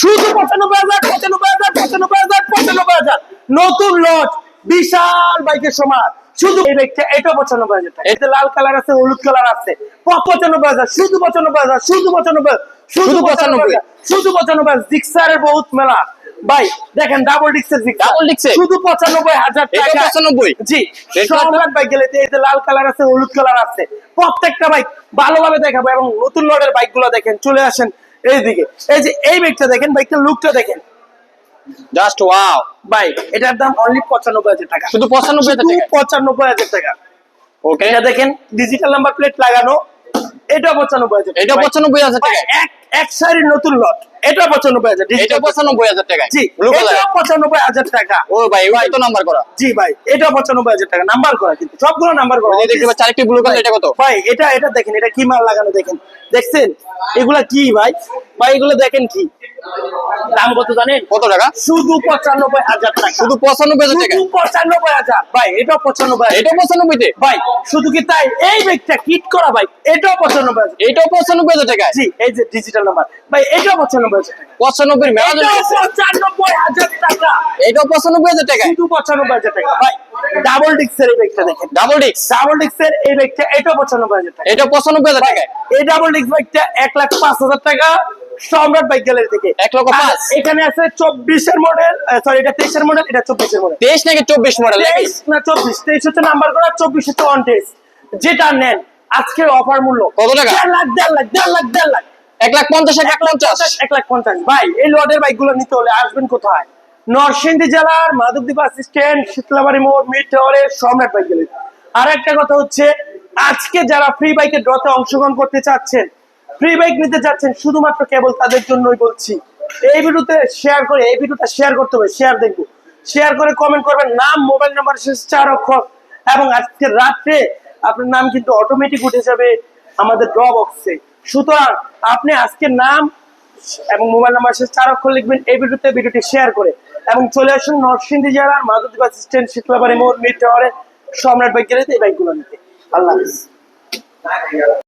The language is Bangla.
শুধু পঁচানব্বই হাজার পঁচানব্বই হাজার পঁচানব্বই হাজার পঁচানব্বই হাজার। নতুন লট বিশাল বাইকের সমান শুধু এই বাইকটা এটা পঁচানব্বই হাজার টাকা। এতে লাল কালার আছে হলুদ কালার আছে। পঁচানব্বই হাজার শুধু পঁচানব্বই হাজার শুধু পঁচানব্বই শুধু পঁচানব্বই শুধু পঁচানব্বই জিক্সারের বহুত মেলা। ভাই দেখেন ডাবল ডিক্সের Double disc শুধু পঁচানব্বই হাজার টাকা। পঁচানব্বই? জি সম্রাট বাইক গেলে এই যে লাল কালার আছে হলুদ কালার আছে। প্রত্যেকটা বাইক ভালোভাবে দেখাবো এবং নতুন লটের বাইকগুলো দেখেন চলে আসেন। এইদিকে। এই যে এই বাইকটা দেখেন বাইকটার লুকটা দেখেন। জাস্ট ওয়াও বাইক এটার দাম অনলি পঁচানব্বই হাজার টাকা। শুধু পঁচানব্বই হাজার টাকা? পঁচানব্বই হাজার টাকা। ওকে এটা দেখেন ডিজিটাল নাম্বার প্লেট লাগানো এটা পঁচানব্বই হাজার এটা পঁচানব্বই হাজার টাকা। এক এক সারির নতুন লট এটা পঁচানব্বই হাজার এটা পঁচানব্বই হাজার টাকা জি এটা পঁচানব্বই হাজার টাকা। ও ভাই ওই তো নাম্বার করা। জি ভাই এটা পঁচানব্বই হাজার টাকা। নাম্বার করা কিন্তু সবগুলো নাম্বার করা। দেখতে পাচ্ছি আরেকটি ব্লু কালার এটা কত? ভাই এটা এটা দেখেন এটা কি মাল লাগানো দেখেন। দেখছেন? এগুলা কি ভাই? ভাই এগুলো দেখেন কি? দাম কত জানেন কত টাকা? শুধু পঁচানব্বই হাজার টাকা। শুধু পঁচানব্বই হাজার টাকা? শুধু পঁচানব্বই হাজার। ভাই এটা পঁচানব্বই এটা পঁচানব্বইতে? ভাই শুধু কি তাই? এই ব্যাগটা কিট করা ভাই এটাও পঁচানব্বই হাজার। এটাও পঁচানব্বই হাজার টাকা জি এই যে ডিজিটাল নাম্বার ভাই এটাও পঁচানব্বই হাজার টাকা পঁচানব্বই মেলা পঁচানব্বই হাজার টাকা। এটাও পঁচানব্বই হাজার টাকা শুধু পঁচানব্বই হাজার টাকা। ভাই ডাবল ডিক্সের এই ব্যাগটা দেখেন। ডাবল ডিক্স ডাবল ডিক্সের এই ব্যাগটা এটাও পঁচানব্বই হাজার টাকা। এটা পঁচানব্বই হাজার টাকা এই ডাবল ডিক্স বাইকটা এক লাখ পাঁচ হাজার টাকা। সম্রাট বাইক গ্যালারি থেকে এক লক্ষ পাঁচ? এখানে আছে চব্বিশের মডেল সরি এটা তেইশের মডেল এটা চব্বিশের মডেল তেইশ নাকি চব্বিশ মডেল তেইশ না চব্বিশ তেইশ হচ্ছে নাম্বার করা চব্বিশ হচ্ছে অন টেস্ট যেটা নেন আজকে অফার মূল্য কত টাকা? দেড় লাখ দেড় লাখ দেড় লাখ দেড় লাখ। এক লাখ পঞ্চাশ এক লাখ পঞ্চাশ। এক লাখ পঞ্চাশ। ভাই এই লটের বাইকগুলো নিতে হলে আসবেন কোথায়? নরসিংদী জেলার মাধবদীপ বাস স্ট্যান্ড শীতলাবাড়ি মোড় মিড টাওয়ারে সম্রাট বাইক গেলে আর একটা কথা হচ্ছে আজকে যারা ফ্রি বাইকের ড্রতে অংশগ্রহণ করতে চাচ্ছেন ফ্রি বাইক নিতে চাচ্ছেন শুধুমাত্র কেবল তাদের জন্যই বলছি। এই ভিডিওতে শেয়ার করে, এই ভিডিওটা শেয়ার করতে হবে শেয়ার দেখব। শেয়ার করে কমেন্ট করবেন, নাম মোবাইল নাম্বার শেষ চার অক্ষর, এবং আজকে রাত্রে আপনার নাম কিন্তু অটোমেটিক উঠে যাবে আমাদের ড্র বক্সে সুতরাং আপনি আজকে নাম এবং মোবাইল নাম্বার শেষ চার অক্ষর লিখবেন এই ভিডিওতে, ভিডিওটি শেয়ার করে। এবং চলে আসুন নরসিংদী জেলার মাধবদীপ বাস স্ট্যান্ড শীতলাবাড়ি মোড় মিড টাওয়ারে সম্রাট বাইক গেলে এই বাইকগুলো নিতে। আল্লাহ হাফিজ।